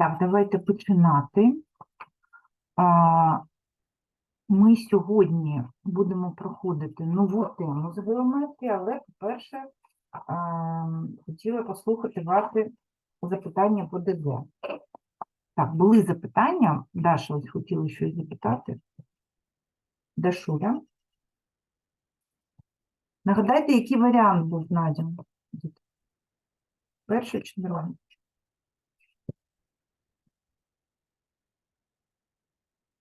Так, давайте починати. Ми сьогодні будемо проходити нову тему з геометрії, але, по-перше, хотіла послухати ваші запитання по ДЗ. Так, були запитання. Даша, ось хотіла щось запитати. Дашуля. Нагадайте, який варіант був Надя? Перший чи другий?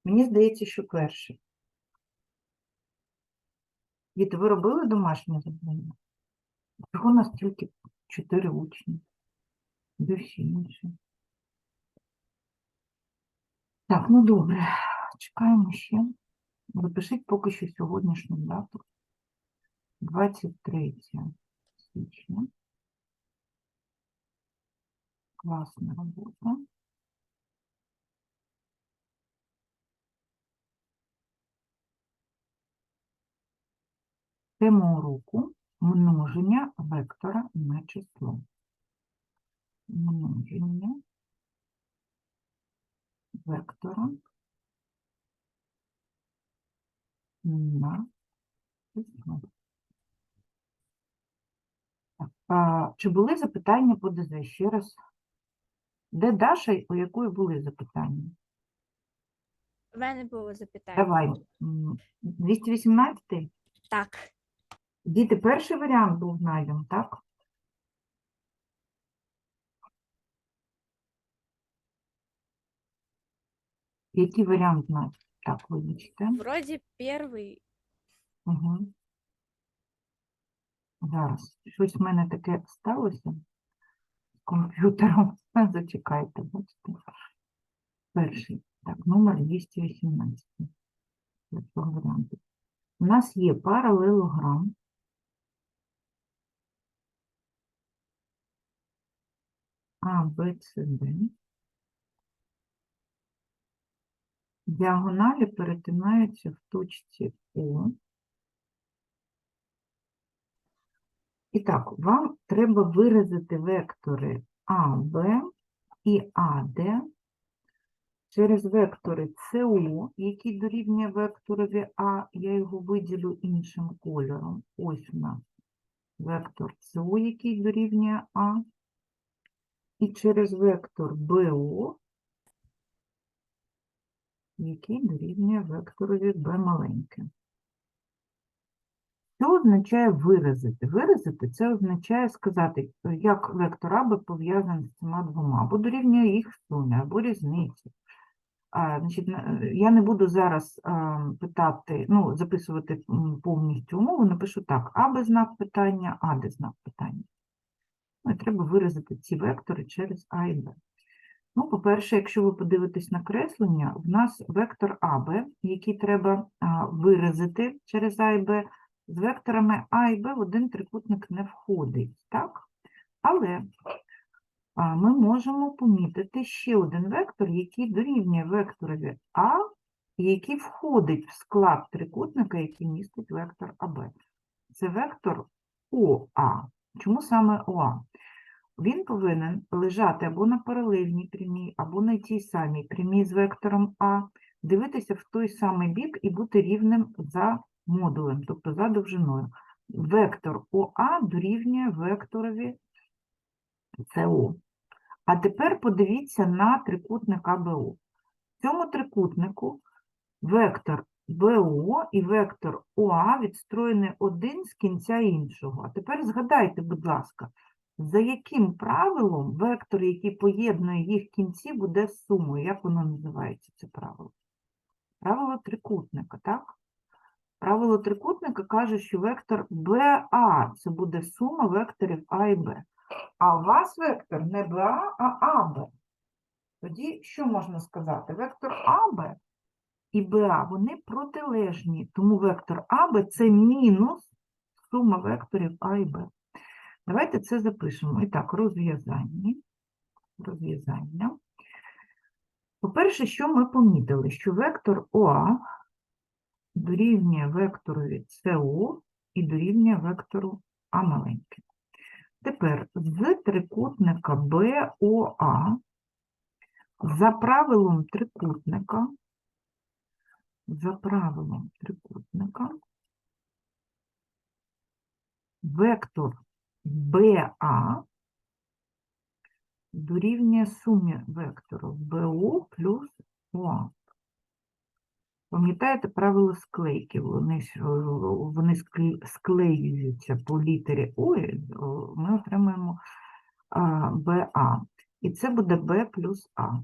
Мені здається, що перший. Діти, ви робили домашнє завдання? Чого у нас тільки чотири учні? Де всі інші? Так, ну добре, чекаємо ще. Запишіть поки що сьогоднішню дату. 23 січня. Класна робота. Тема уроку множення вектора на число. Множення вектора на число. Так, а, чи були запитання по ДЗ? Ще раз. Де Даша, у якої були запитання? У мене було запитання. Давай. 218? Так, Діти, перший варіант був знайден, так? Який варіант знайден? Так, вибачте. вроді перший. Угу. Зараз. Щось в мене таке сталося з комп'ютером. Зачекайте, бачите. Перший. Так, номер 218. Для. У нас є паралелограм. А, Б, С, Д. Діагоналі перетинаються в точці О. І так, вам треба виразити вектори А, Б і АД через вектори СО, який дорівнює векторові А, я його виділю іншим кольором. Ось у нас вектор СО, який дорівнює А, і через вектор БО, який дорівнює векторові b маленьке. Що означає виразити? Виразити це означає сказати, як вектор А Б пов'язаний з цими двома, або дорівнює їх сумі, або різниці. А, значить, я не буду зараз а, питати, ну, записувати повністю умову, напишу так, А знак питання, А знак питання. Ну, і треба виразити ці вектори через А і Б. Ну, по-перше, якщо ви подивитесь на креслення, в нас вектор АБ, який треба виразити через А і Б, з векторами А і Б в один трикутник не входить, так? Але ми можемо помітити ще один вектор, який дорівнює векторові А, який входить в склад трикутника, який містить вектор АБ. Це вектор ОА. Чому саме ОА? Він повинен лежати або на паралельній прямій, або на тій самій прямій з вектором А, дивитися в той самий бік і бути рівним за модулем, тобто за довжиною. Вектор ОА дорівнює векторові СО. А тепер подивіться на трикутник АБО. В цьому трикутнику вектор БО і вектор ОА відстроєні один з кінця іншого. А тепер згадайте, будь ласка, за яким правилом вектор, який поєднує їх кінці, буде сумою? Як воно називається, це правило? Правило трикутника, так? Правило трикутника каже, що вектор БА це буде сума векторів А і Б. А у вас вектор не БА, а АБ. Тоді що можна сказати? Вектор АБ і БА, вони протилежні, тому вектор АБ це мінус сума векторів А і Б. Давайте це запишемо. І так, розв'язання. Розв'язання. По-перше, що ми помітили? Що вектор ОА дорівнює векторові СО і дорівнює вектору А маленьке. Тепер з трикутника БОА За правилом трикутника, за правилом трикутника, вектор BA дорівнює сумі векторів BU плюс OA. Пам'ятаєте правило склейки? Вони, е, вони склеюються по літері О, і, е, ми отримаємо а, BA. І це буде B плюс А.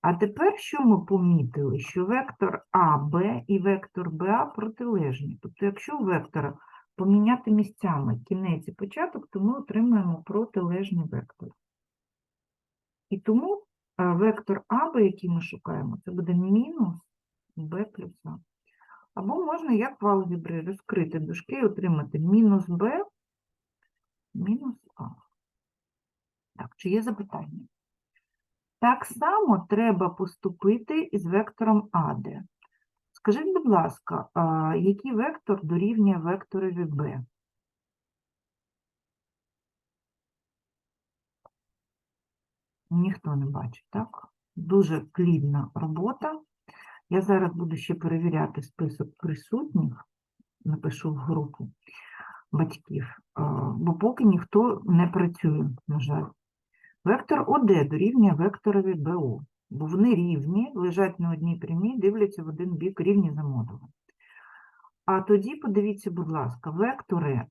А тепер що ми помітили? Що вектор АБ і вектор БА протилежні. Тобто, якщо вектора поміняти місцями кінець і початок, то ми отримаємо протилежні вектори. І тому вектор АБ, який ми шукаємо, це буде мінус b плюс А. Або можна, як в алгебрі, розкрити дужки і отримати мінус b мінус А. Так, чи є запитання? Так само треба поступити із вектором АД. Скажіть, будь ласка, який вектор дорівнює векторові b? Ніхто не бачить, так? Дуже плідна робота. Я зараз буду ще перевіряти список присутніх, напишу в групу батьків, бо поки ніхто не працює, на жаль. Вектор ОД дорівнює векторові БО, бо вони рівні, лежать на одній прямій, дивляться в один бік рівні за модулем. А тоді подивіться, будь ласка, вектори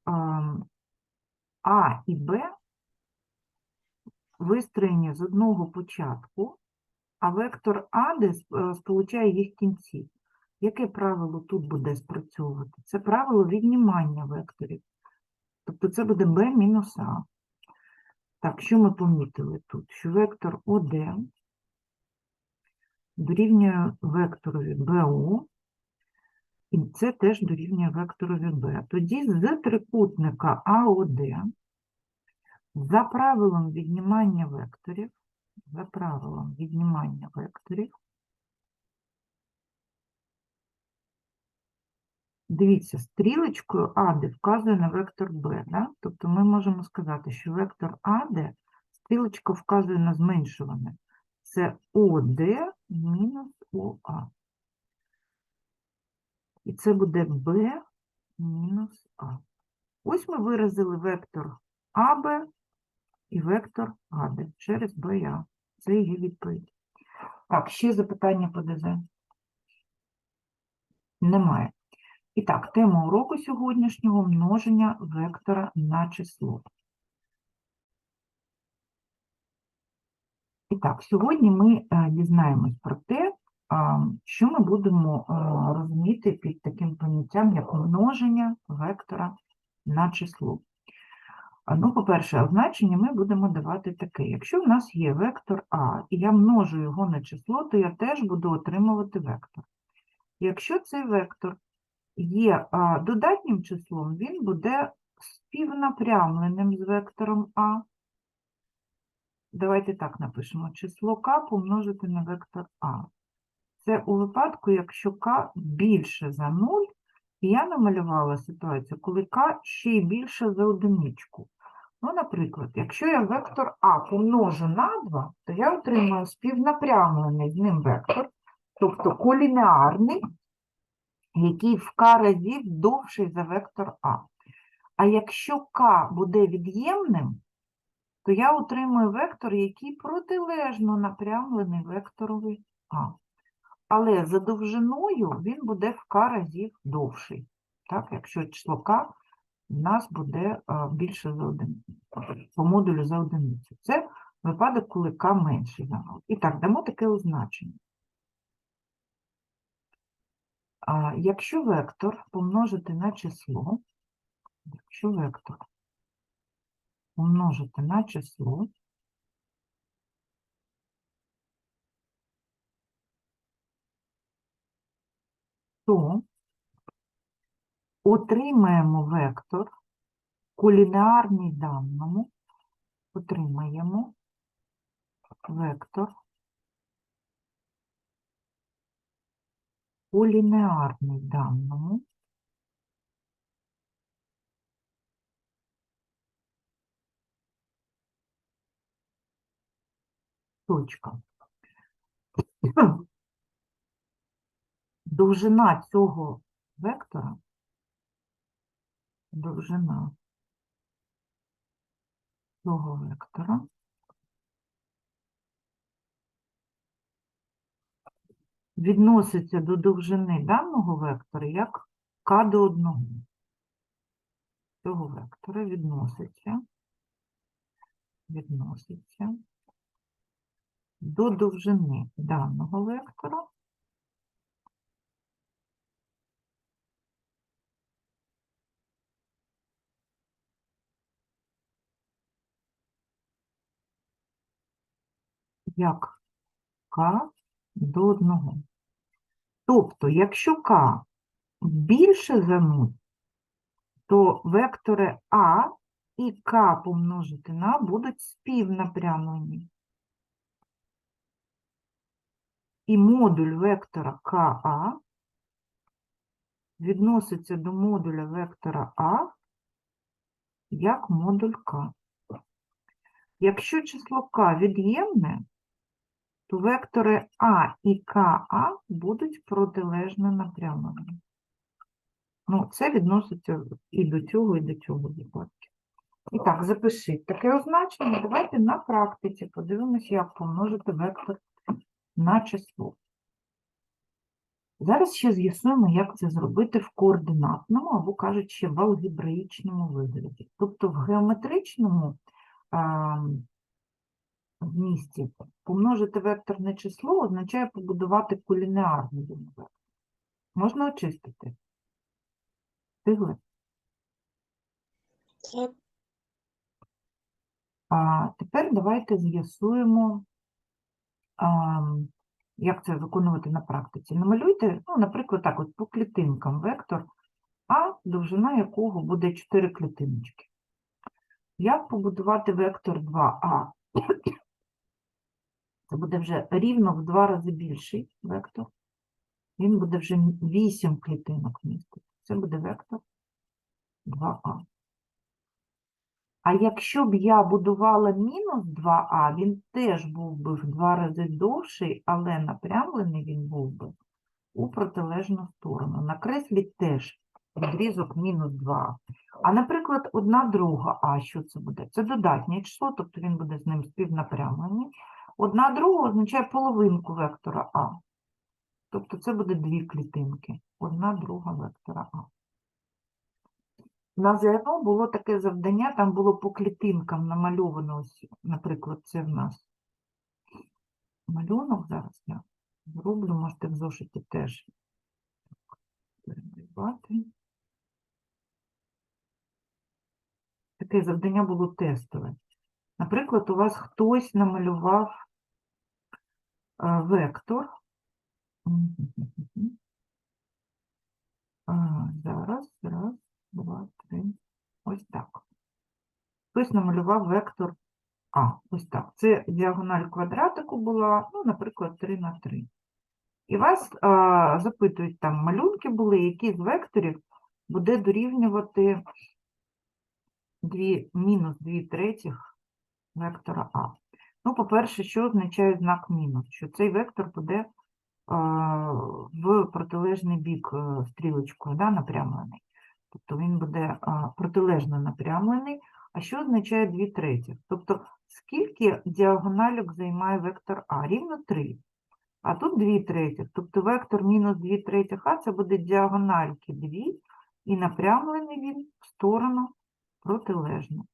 а, і Б вистроєні з одного початку, а вектор АД е, сполучає їх кінці. Яке правило тут буде спрацьовувати? Це правило віднімання векторів. Тобто це буде b мінус А. Так, що ми помітили тут? Що вектор ОД дорівнює векторові БО, і це теж дорівнює векторові Б. Тоді з трикутника АОД за правилом віднімання векторів, за правилом віднімання векторів, Дивіться, стрілочкою АД вказує на вектор Б, да? тобто ми можемо сказати, що вектор АД, стрілочка вказує на зменшуване. Це ОД мінус ОА. І це буде Б мінус А. Ось ми виразили вектор АБ і вектор АД через БА. Це її відповідь. Так, ще запитання по ДЗ? Немає. І так, тема уроку сьогоднішнього множення вектора на число. І так, сьогодні ми е, дізнаємось про те, що ми будемо е, розуміти під таким поняттям, як множення вектора на число. Ну, по-перше, означення ми будемо давати таке. Якщо в нас є вектор А, і я множу його на число, то я теж буду отримувати вектор. Якщо цей вектор є додатнім числом, він буде співнапрямленим з вектором А. Давайте так напишемо. Число К помножити на вектор А. Це у випадку, якщо К більше за 0, і я намалювала ситуацію, коли К ще й більше за одиничку. Ну, наприклад, якщо я вектор А помножу на 2, то я отримаю співнапрямлений з ним вектор, тобто колінеарний, який в k разів довший за вектор А. А якщо k буде від'ємним, то я отримую вектор, який протилежно напрямлений векторові А. Але за довжиною він буде в k разів довший. Так, якщо число k у нас буде більше за один, по модулю за одиницю. Це випадок, коли k менший за 0. І так, дамо таке означення. А, Якщо вектор помножити на число, якщо вектор помножити на число, то отримаємо вектор колінеарний даному, отримаємо вектор колінеарний даному. Точка. довжина цього вектора, довжина цього вектора відноситься до довжини даного вектора як k до 1. Цього вектора відноситься, відноситься до довжини даного вектора як k до 1. Тобто, якщо k більше за 0, то вектори А і К помножити на будуть співнапрямлені. І модуль вектора КА відноситься до модуля вектора А як модуль К. Якщо число К від'ємне, то вектори А і КА будуть протилежно напрямлені. Ну, це відноситься і до цього, і до цього випадку. І так, запишіть таке означення. Давайте на практиці подивимося, як помножити вектор на число. Зараз ще з'ясуємо, як це зробити в координатному, або кажуть, ще в алгебраїчному вигляді. Тобто в геометричному а, змісті помножити вектор на число означає побудувати колінеарний вектор. Можна очистити. Встигли? Так, А тепер давайте з'ясуємо, як це виконувати на практиці. Намалюйте, ну, наприклад, так, от по клітинкам вектор А, довжина якого буде 4 клітиночки. Як побудувати вектор 2А? Це буде вже рівно в два рази більший вектор. Він буде вже 8 клітинок містити. Це буде вектор 2А. А якщо б я будувала мінус 2а, він теж був би в два рази довший, але напрямлений він був би у протилежну сторону. Накресліть теж відрізок мінус 2а. А, наприклад, одна друга а, що це буде? Це додатнє число, тобто він буде з ним співнапрямлений. Одна друга означає половинку вектора а. Тобто це буде дві клітинки. Одна друга вектора а. На ЗНО було таке завдання, там було по клітинкам намальовано, ось, наприклад, це в нас малюнок, зараз я зроблю, можете в зошиті теж перебивати. Таке завдання було тестове. Наприклад, у вас хтось намалював вектор. Зараз, раз, два, три. Ось так. Хтось намалював вектор А. Ось так. Це діагональ квадратику була, ну, наприклад, 3 на 3. І вас а, запитують, там малюнки були, які з векторів буде дорівнювати мінус 2 третіх вектора А. Ну, по-перше, що означає знак мінус? Що цей вектор буде а, в протилежний бік е, стрілочкою да, напрямлений. Тобто він буде а, протилежно напрямлений. А що означає 2 третіх? Тобто, скільки діагональок займає вектор А? Рівно 3. А тут 2 третіх. Тобто вектор мінус 2 третіх А це буде діагональки 2, і напрямлений він в сторону протилежну.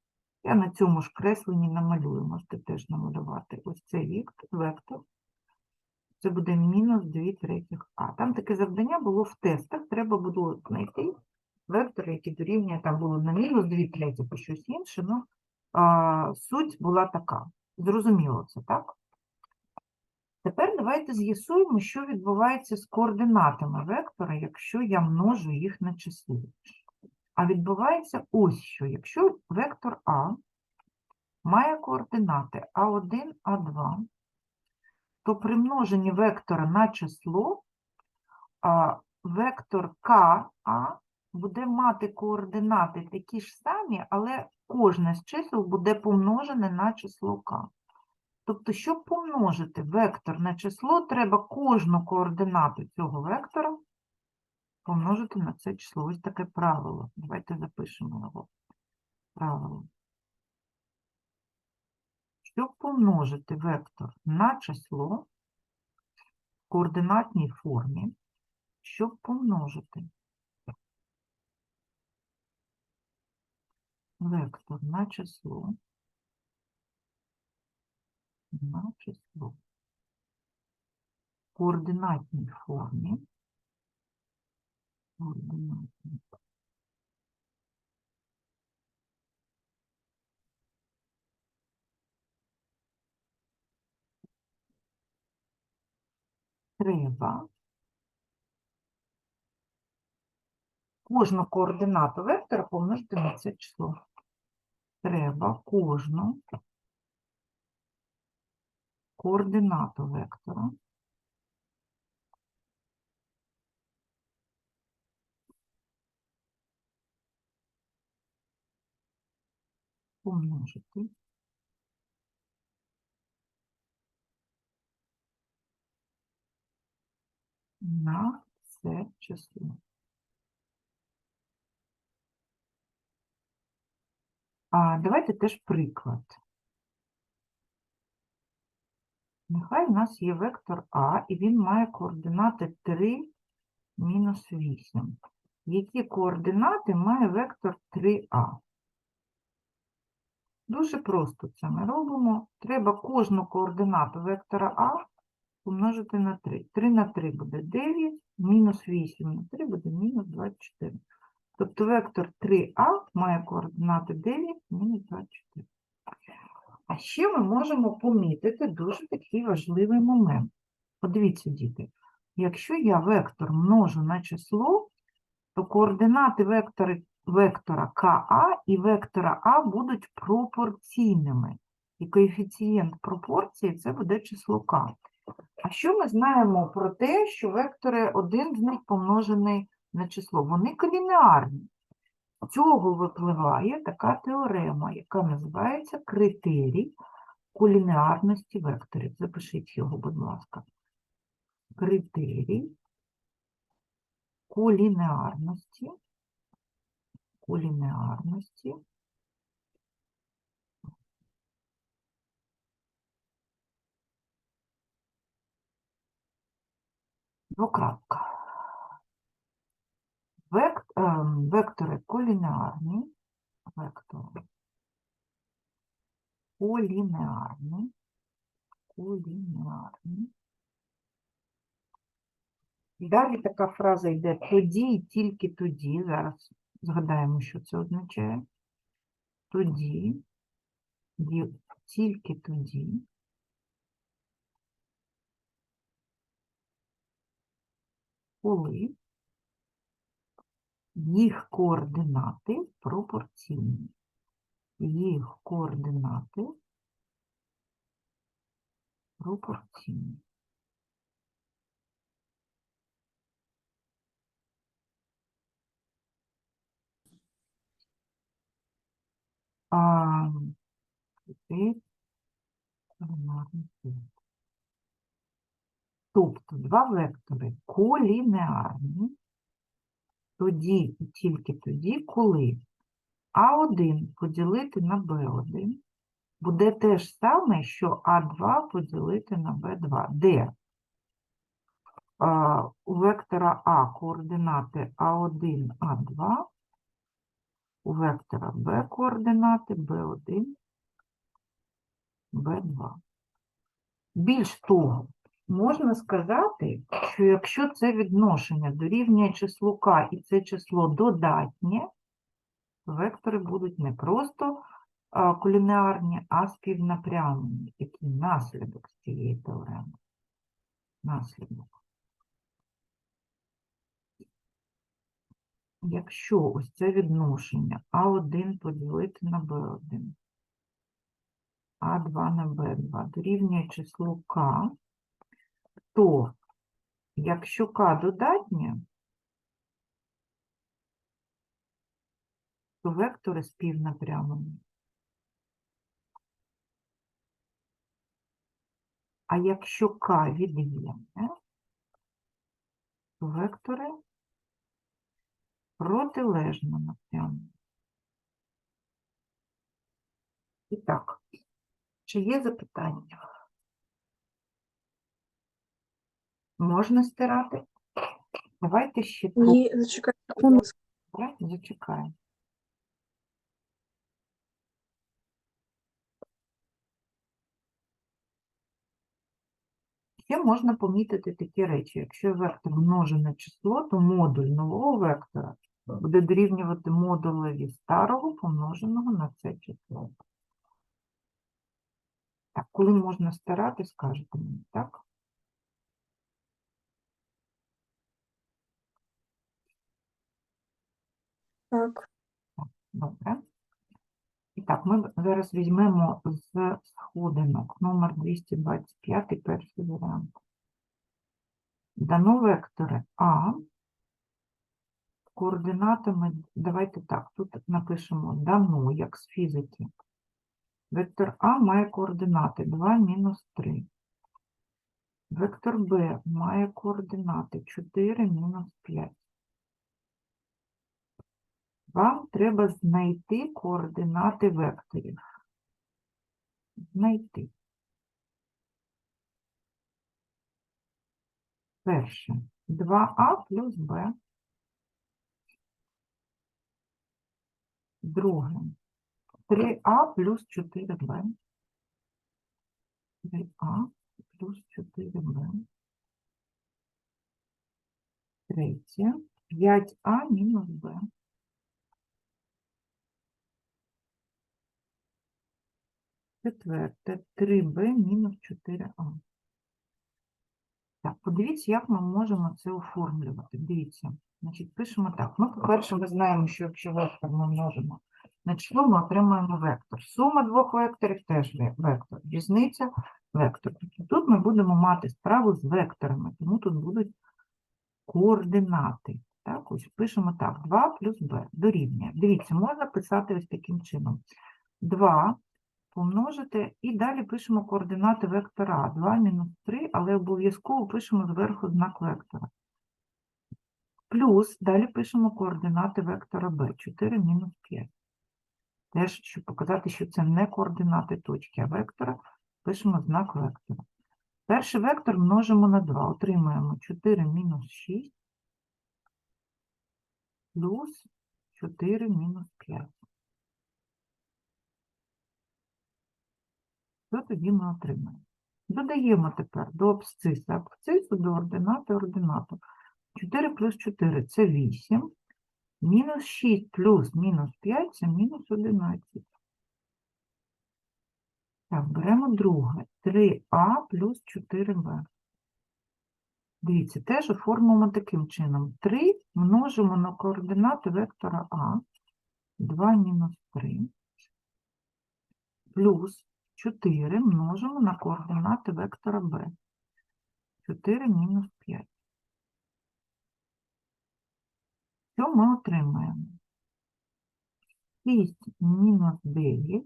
Я на цьому ж кресленні намалюю, можете теж намалювати. Ось цей вектор. Це буде мінус 2 третіх А. Там таке завдання було в тестах. Треба було знайти вектори, які дорівнює, там було на мінус 2 третіх і щось інше. Ну, а, суть була така. Зрозуміло це, так? Тепер давайте з'ясуємо, що відбувається з координатами вектора, якщо я множу їх на число. А відбувається ось що. Якщо вектор А має координати А1, А2, то при множенні вектора на число вектор КА буде мати координати такі ж самі, але кожне з чисел буде помножене на число К. Тобто, щоб помножити вектор на число, треба кожну координату цього вектора помножити на це число. Ось таке правило. Давайте запишемо його. Правило. Щоб помножити вектор на число в координатній формі, щоб помножити вектор на число, на число в координатній формі, треба кожну координату вектора помножити на це число. Треба кожну координату вектора помножити на це число. А давайте теж приклад. Нехай у нас є вектор А, і він має координати 3, мінус 8. Які координати має вектор 3А? Дуже просто це ми робимо. Треба кожну координату вектора А помножити на 3. 3 на 3 буде 9, мінус 8 на 3 буде мінус 24. Тобто вектор 3А має координати 9, мінус 24. А ще ми можемо помітити дуже такий важливий момент. Подивіться, діти, якщо я вектор множу на число, то координати вектори, вектора КА і вектора А будуть пропорційними. І коефіцієнт пропорції це буде число К. А що ми знаємо про те, що вектори один з них помножений на число? Вони колінеарні. З цього випливає така теорема, яка називається критерій колінеарності векторів. Запишіть його, будь ласка. Критерій колінеарності, колінеарності Двокрапка. Век, ем, вектори колінеарні, вектори колінеарні, колінеарні. Далі така фраза йде тоді і тільки тоді. Зараз згадаємо, що це означає. Тоді, тільки тоді, коли їх координати пропорційні. Їх координати пропорційні. Тобто два вектори колінеарні. Тоді і тільки тоді, коли А1 поділити на Б1 буде те ж саме, що А2 поділити на Б2, де? У вектора А координати А1, А2, у вектора Б координати Б1, Б2. Більш того, можна сказати, що якщо це відношення дорівнює числу k і це число додатнє, вектори будуть не просто колінеарні, а співнапрямлені. Який наслідок з цієї теореми. Наслідок. Якщо ось це відношення А1 поділити на Б1, А2 на Б2 дорівнює числу К, то якщо К додатнє, то вектори співнапрямлені. А якщо К від'ємне, то вектори протилежно напряму. І так, чи є запитання? Можна стирати? Давайте ще. Ні, зачекайте, Зачекаємо. Ще можна помітити такі речі. Якщо вектор множене число, то модуль нового вектора буде дорівнювати модулеві старого помноженого на це число. Так, коли можна старати, скажете мені, так? Так, Добре. І так, ми зараз візьмемо з сходинок номер 225, перший варіант. Дано вектори А. Координатами, давайте так, тут напишемо дано, як з фізики. Вектор А має координати 2 мінус 3. Вектор Б має координати 4 мінус 5. Вам треба знайти координати векторів. Знайти. Перше. 2а плюс b. Друге. 3а плюс 4b. 3а плюс 4b. Третє. 5а мінус b. Четверте, 3b мінус 4а. Так, подивіться, як ми можемо це оформлювати. Дивіться, значить, пишемо так. Ну, по-перше, ми знаємо, що якщо вектор ми множимо на число, ми отримаємо вектор. Сума двох векторів теж вектор. Різниця вектор. Тобто тут ми будемо мати справу з векторами, тому тут будуть координати. Так, ось пишемо так. 2 плюс b дорівнює. Дивіться, можна писати ось таким чином. 2 помножити, і далі пишемо координати вектора А. 2 мінус 3, але обов'язково пишемо зверху знак вектора. Плюс, далі пишемо координати вектора Б. 4 мінус 5. Теж, щоб показати, що це не координати точки, а вектора, пишемо знак вектора. Перший вектор множимо на 2, отримуємо 4 мінус 6 плюс 4 мінус 5. Що тоді ми отримаємо? Додаємо тепер до абсциса абсцису, до ординати ординату. 4 плюс 4 – це 8. Мінус 6 плюс мінус 5 – це мінус 11. Так, беремо друге. 3а плюс 4b. Дивіться, теж оформимо таким чином. 3 множимо на координати вектора А. 2 мінус 3 плюс 4 множимо на координати вектора b. 4 мінус 5. Що ми отримаємо? 6 мінус 9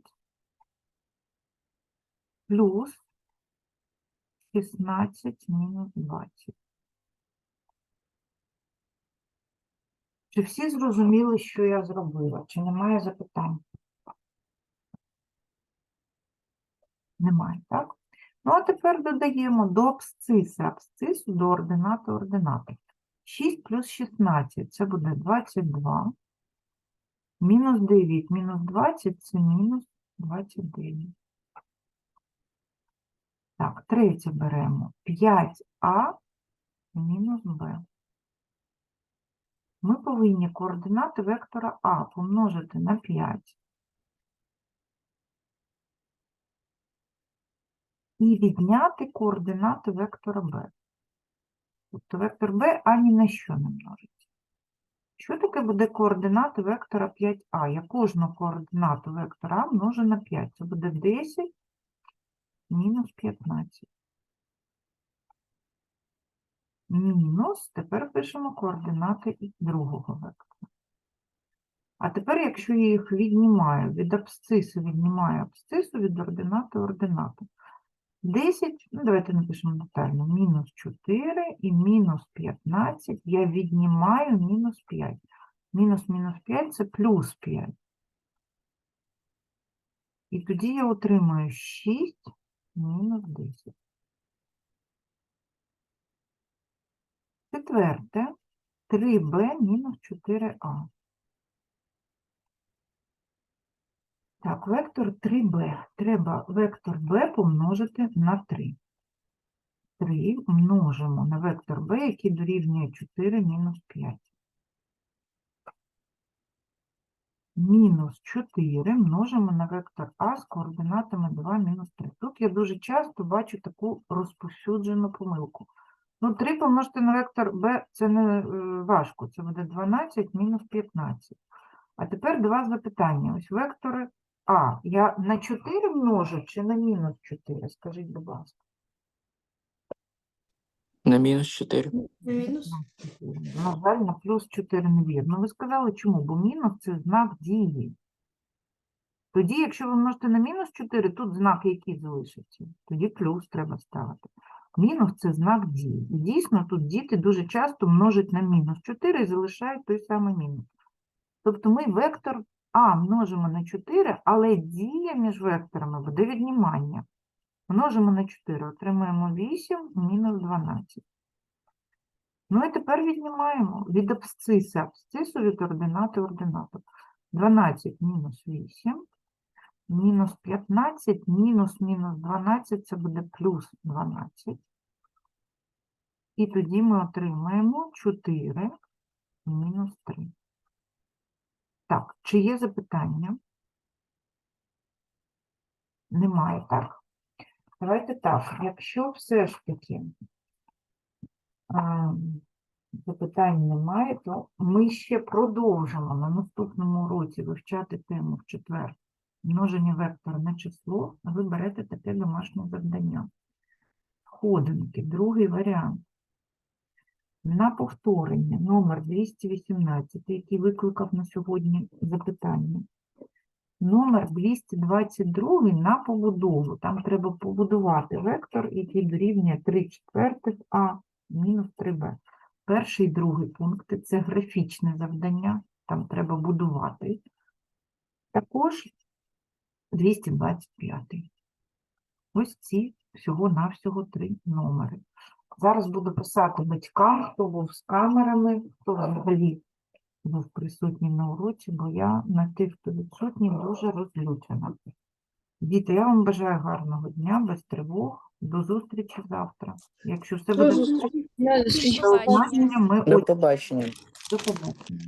плюс 16 мінус 20. Чи всі зрозуміли, що я зробила? Чи немає запитань? Немає, так? Ну, а тепер додаємо до абсциса, абсцису до ординати ординати. 6 плюс 16 – це буде 22. Мінус 9 мінус 20 – це мінус 29. Так, третє беремо. 5а мінус b. Ми повинні координати вектора А помножити на 5 і відняти координати вектора b. Тобто вектор b ані на що не множиться. Що таке буде координати вектора 5а? Я кожну координату вектора А множу на 5. Це буде 10 мінус 15. Мінус, тепер пишемо координати другого вектора. А тепер, якщо я їх віднімаю, від абсцису віднімаю абсцису, від ординати ординату, 10, ну давайте напишемо детально, мінус 4 і мінус 15, я віднімаю мінус 5. Мінус мінус 5 – це плюс 5. І тоді я отримаю 6 мінус 10. Четверте, 3b мінус 4a. Так, вектор 3b. Треба вектор b помножити на 3. 3 множимо на вектор b, який дорівнює 4 мінус 5. Мінус 4 множимо на вектор а з координатами 2 мінус 3. Тут я дуже часто бачу таку розповсюджену помилку. Ну, 3 помножити на вектор b – це не е, важко. Це буде 12 мінус 15. А тепер два запитання. Ось вектори А. Я на 4 множу чи на мінус 4? Скажіть, будь ласка. На мінус 4. На Мінус. На жаль, на плюс 4 невірно. Ви сказали чому? Бо мінус – це знак дії. Тоді, якщо ви множите на мінус 4, тут знак який залишиться? Тоді плюс треба ставити. Мінус – це знак дії. І дійсно, тут діти дуже часто множать на мінус 4 і залишають той самий мінус. Тобто ми вектор А множимо на 4, але дія між векторами буде віднімання. Множимо на 4, отримаємо 8 мінус 12. Ну і тепер віднімаємо від абсциса абсцису від ординати ординату. 12 мінус 8, мінус 15, мінус мінус 12, це буде плюс 12. І тоді ми отримаємо 4 мінус 3. Так, чи є запитання? Немає, так? Давайте так, якщо все ж таки а, запитань немає, то ми ще продовжимо на наступному уроці вивчати тему в четвер множення вектора на число, ви берете таке домашнє завдання. Сходинки, другий варіант. На повторення номер 218, який викликав на сьогодні запитання. Номер 222 на побудову. Там треба побудувати вектор, який дорівнює 3 четвертих А мінус 3Б. Перший і другий пункти – це графічне завдання, там треба будувати. Також 225. Ось ці всього-навсього три номери. Зараз буду писати батькам, хто був з камерами, хто взагалі був присутній на уроці, бо я на тих, хто відсутній, дуже розлючена. Діти, я вам бажаю гарного дня, без тривог. До зустрічі завтра. Якщо все буде До добре, побачення, ми побачення. до побачення.